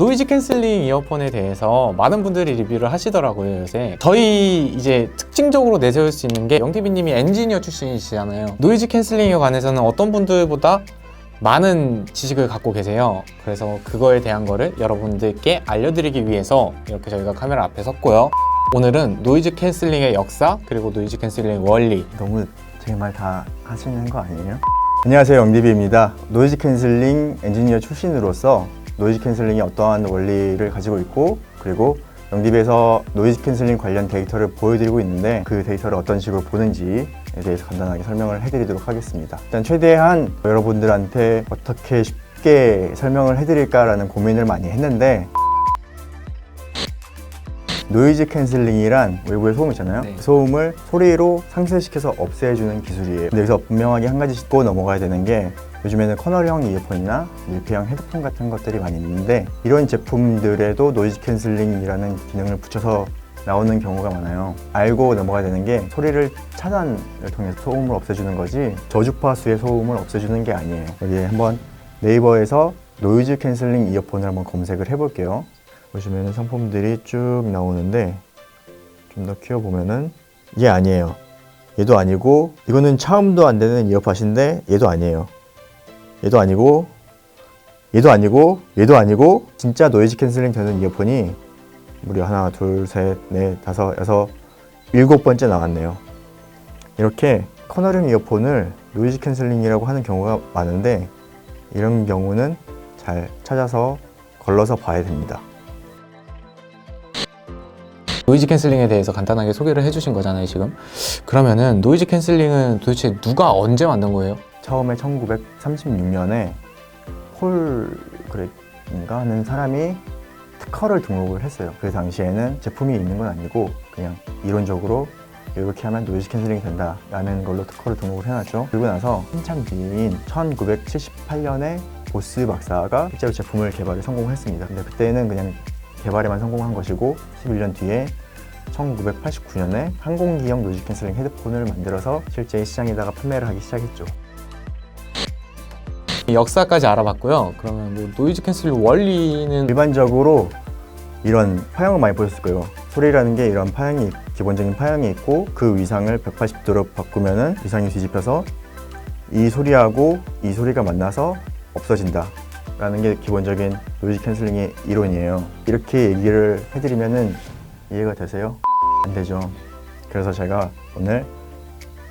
노이즈 캔슬링 이어폰에 대해서 많은 분들이 리뷰를 하시더라고요 요새. 저희 이제 특징적으로 내세울 수 있는 게 영TV님이 엔지니어 출신이시잖아요. 노이즈 캔슬링에 관해서는 어떤 분들보다 많은 지식을 갖고 계세요. 그래서 그거에 대한 거를 여러분들께 알려드리기 위해서 이렇게 저희가 카메라 앞에 섰고요. 오늘은 노이즈 캔슬링의 역사 그리고 노이즈 캔슬링의 원리. 너무 제 말 다 하시는 거 아니에요? 안녕하세요 영디비입니다. 노이즈 캔슬링 엔지니어 출신으로서 노이즈 캔슬링이 어떠한 원리를 가지고 있고 그리고 영디비에서 노이즈 캔슬링 관련 데이터를 보여드리고 있는데 그 데이터를 어떤 식으로 보는지에 대해서 간단하게 설명을 해드리도록 하겠습니다 일단 최대한 여러분들한테 어떻게 쉽게 설명을 해드릴까라는 고민을 많이 했는데 노이즈 캔슬링이란 외부의 소음 있잖아요. 네. 그 소음을 소리로 상쇄시켜서 없애주는 기술이에요. 근데 여기서 분명하게 한 가지 짚고 넘어가야 되는 게 요즘에는 커널형 이어폰이나 밀폐형 헤드폰 같은 것들이 많이 있는데 이런 제품들에도 노이즈 캔슬링이라는 기능을 붙여서 나오는 경우가 많아요. 알고 넘어가야 되는 게 소리를 차단을 통해서 소음을 없애주는 거지 저주파수의 소음을 없애주는 게 아니에요. 여기 한번 네이버에서 노이즈 캔슬링 이어폰을 한번 검색을 해볼게요. 보시면은 상품들이 쭉 나오는데 좀 더 키워보면은 이게 아니에요. 얘도 아니고 이거는 차음도 안 되는 이어팟인데 얘도 아니에요. 얘도 아니고 얘도 아니고 얘도 아니고 진짜 노이즈 캔슬링 되는 이어폰이 무려 하나 둘셋넷 다섯 여섯 일곱 번째 나왔네요. 이렇게 커널형 이어폰을 노이즈 캔슬링이라고 하는 경우가 많은데 이런 경우는 잘 찾아서 걸러서 봐야 됩니다. 노이즈 캔슬링에 대해서 간단하게 소개를 해주신 거잖아요 지금 그러면은 노이즈 캔슬링은 도대체 누가 언제 만든 거예요? 처음에 1936년에 폴 그레인가 하는 사람이 특허를 등록을 했어요. 그 당시에는 제품이 있는 건 아니고 그냥 이론적으로 이렇게 하면 노이즈 캔슬링이 된다라는 걸로 특허를 등록을 해놨죠. 그리고 나서 한참 뒤인 1978년에 보스 박사가 실제로 제품을 개발에 성공했습니다. 근데 그때는 그냥 개발에만 성공한 것이고 11년 뒤에 1989년에 항공기형 노이즈 캔슬링 헤드폰을 만들어서 실제 시장에다가 판매를 하기 시작했죠. 역사까지 알아봤고요 그러면 뭐 노이즈 캔슬링 원리는 일반적으로 이런 파형을 많이 보셨을 거예요. 소리라는 게 이런 파형이 기본적인 파형이 있고 그 위상을 180도로 바꾸면은 위상이 뒤집혀서 이 소리하고 이 소리가 만나서 없어진다. 라는 게 기본적인 노이즈 캔슬링의 이론이에요. 이렇게 얘기를 해드리면은 이해가 되세요? 안 되죠. 그래서 제가 오늘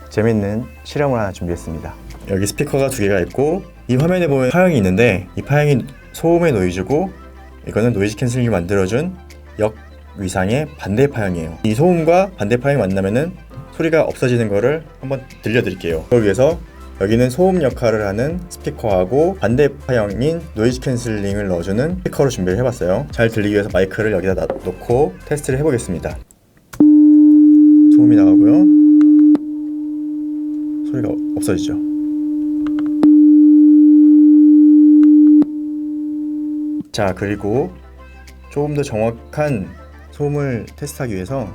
재밌는 실험을 하나 준비했습니다. 여기 스피커가 두 개가 있고 이 화면에 보면 파형이 있는데 이 파형이 소음의 노이즈고 이거는 노이즈 캔슬링이 만들어준 역 위상의 반대 파형이에요. 이 소음과 반대 파형이 만나면은 소리가 없어지는 거를 한번 들려드릴게요. 위해서 여기는 소음 역할을 하는 스피커하고 반대 파형인 노이즈 캔슬링을 넣어주는 스피커로 준비를 해봤어요. 잘 들리기 위해서 마이크를 여기다 놔- 놓고 테스트를 해보겠습니다. 소음이 나가고요. 소리가 없어지죠. 자 그리고 조금 더 정확한 소음을 테스트하기 위해서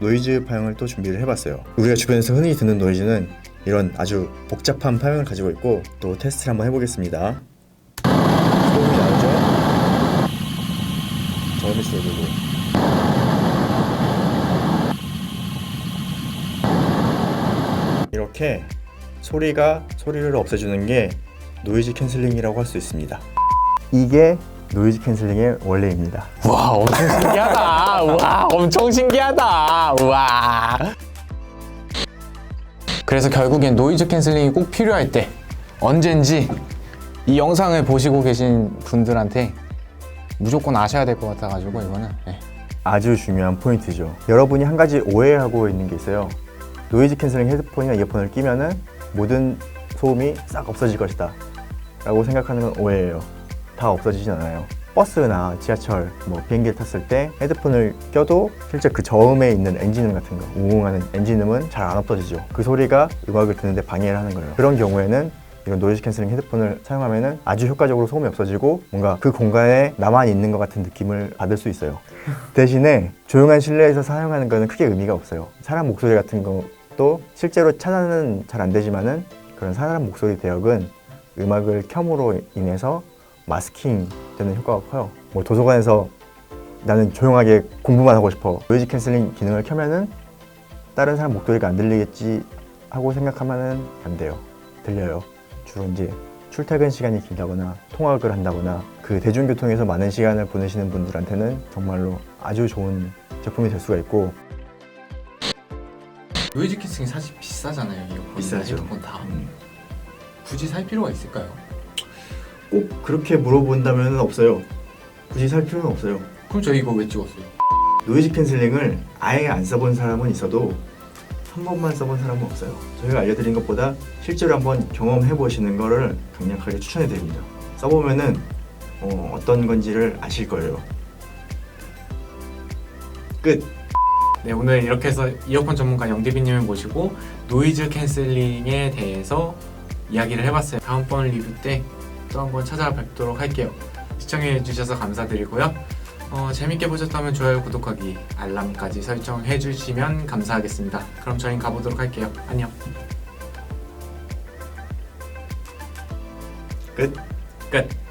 노이즈 파형을 또 준비를 해봤어요. 우리가 주변에서 흔히 듣는 노이즈는 이런 아주 복잡한 파형을 가지고 있고 또 테스트를 한번 해보겠습니다. 소음이 나오죠? 저음이 줄어들고 이렇게 소리가 소리를 없애주는 게 노이즈 캔슬링이라고 할 수 있습니다. 이게 노이즈 캔슬링의 원리입니다. 와 엄청 신기하다 와 엄청 신기하다 와 그래서 결국엔 노이즈 캔슬링이 꼭 필요할 때 언젠지 이 영상을 보시고 계신 분들한테 무조건 아셔야 될 것 같아가지고 이거는 네. 아주 중요한 포인트죠. 여러분이 한 가지 오해하고 있는 게 있어요. 노이즈 캔슬링 헤드폰이나 이어폰을 끼면은 모든 소음이 싹 없어질 것이다. 라고 생각하는 건 오해예요. 다 없어지진 않아요. 버스나 지하철, 뭐 비행기를 탔을 때 헤드폰을 껴도 실제 그 저음에 있는 엔진음 같은 거, 웅웅하는 엔진음은 잘 안 없어지죠. 그 소리가 음악을 듣는데 방해를 하는 거예요. 그런 경우에는 이런 노이즈 캔슬링 헤드폰을 사용하면 아주 효과적으로 소음이 없어지고 뭔가 그 공간에 나만 있는 것 같은 느낌을 받을 수 있어요. 대신에 조용한 실내에서 사용하는 거는 크게 의미가 없어요. 사람 목소리 같은 것 도 실제로 차단은 잘안 되지만은 그런 사람 목소리 대역은 음악을 켬으로 인해서 마스킹 되는 효과가 커요. 뭐 도서관에서 나는 조용하게 공부만 하고 싶어. 노이즈 캔슬링 기능을 켜면은 다른 사람 목소리가 안 들리겠지 하고 생각하면은 안 돼요. 들려요. 주로 이제 출퇴근 시간이 길다거나 통학을 한다거나 그 대중교통에서 많은 시간을 보내시는 분들한테는 정말로 아주 좋은 제품이 될 수가 있고 노이즈 캔슬링 사실 비싸잖아요. 이어폰, 비싸죠. 헤드폰 다. 굳이 살 필요가 있을까요? 꼭 그렇게 물어본다면 없어요. 굳이 살 필요는 없어요. 그럼 저희 이거 왜 찍었어요? 노이즈 캔슬링을 아예 안 써본 사람은 있어도 한 번만 써본 사람은 없어요. 저희가 알려드린 것보다 실제로 한번 경험해 보시는 거를 강력하게 추천해 드립니다. 써보면은 어, 어떤 건지를 아실 거예요. 끝. 네 오늘 이렇게 해서 이어폰 전문가 영대빈님을 모시고 노이즈 캔슬링에 대해서 이야기를 해봤어요. 다음번 리뷰 때 또 한번 찾아뵙도록 할게요. 시청해 주셔서 감사드리고요. 어, 재밌게 보셨다면 좋아요, 구독하기, 알람까지 설정해 주시면 감사하겠습니다. 그럼 저희는 가보도록 할게요. 안녕. 끝. 끝.